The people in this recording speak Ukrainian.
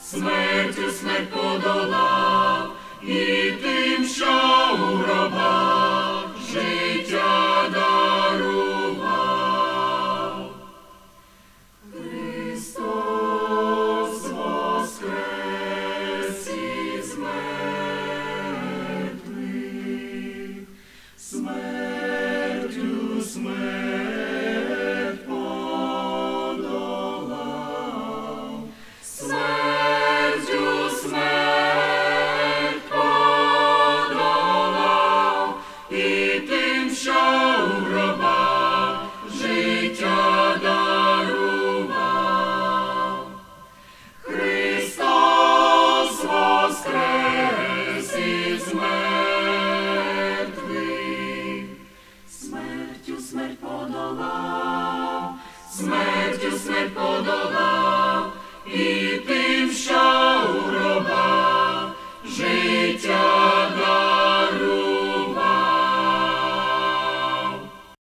Смертю смерть подолала. із смертю смерть подолав, смертю смерть подолав.